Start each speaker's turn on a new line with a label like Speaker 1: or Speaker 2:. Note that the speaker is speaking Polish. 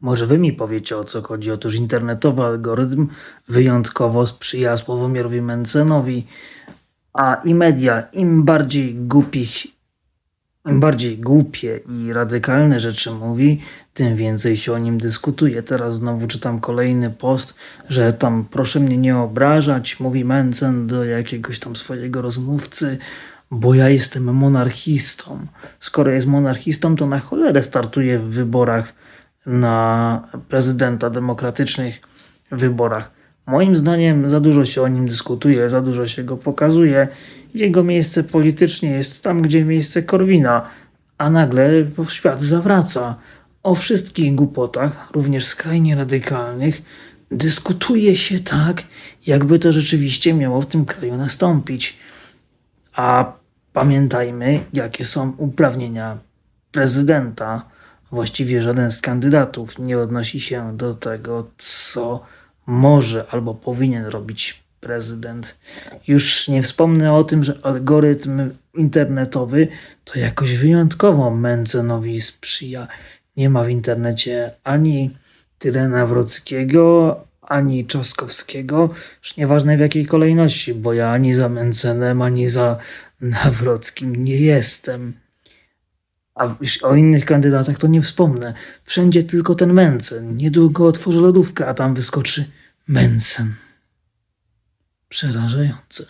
Speaker 1: Może wy mi powiecie o co chodzi? Otóż internetowy algorytm wyjątkowo sprzyja Sławomirowi Mencenowi, a i media im bardziej głupich, im bardziej głupie i radykalne rzeczy mówi, tym więcej się o nim dyskutuje. Teraz znowu czytam kolejny post, że tam proszę mnie nie obrażać, mówi Mencen do jakiegoś tam swojego rozmówcy, bo ja jestem monarchistą. Skoro jest monarchistą, to na cholerę startuje w wyborach na prezydenta demokratycznych wyborach. Moim zdaniem za dużo się o nim dyskutuje, za dużo się go pokazuje. Jego miejsce politycznie jest tam, gdzie miejsce Korwina, a nagle świat zawraca. O wszystkich głupotach, również skrajnie radykalnych, dyskutuje się tak, jakby to rzeczywiście miało w tym kraju nastąpić. A pamiętajmy, jakie są uprawnienia prezydenta. Właściwie żaden z kandydatów nie odnosi się do tego, co może albo powinien robić prezydent. Już nie wspomnę o tym, że algorytm internetowy to jakoś wyjątkowo Mencenowi sprzyja. Nie ma w internecie ani Tyrena Wrockiego, ani Czaskowskiego, już nieważne w jakiej kolejności, bo ja ani za Mencenem, ani za Nawrockim nie jestem. A o innych kandydatach to nie wspomnę. Wszędzie tylko ten Mencen. Niedługo otworzę lodówkę, a tam wyskoczy Mencen. Przerażające.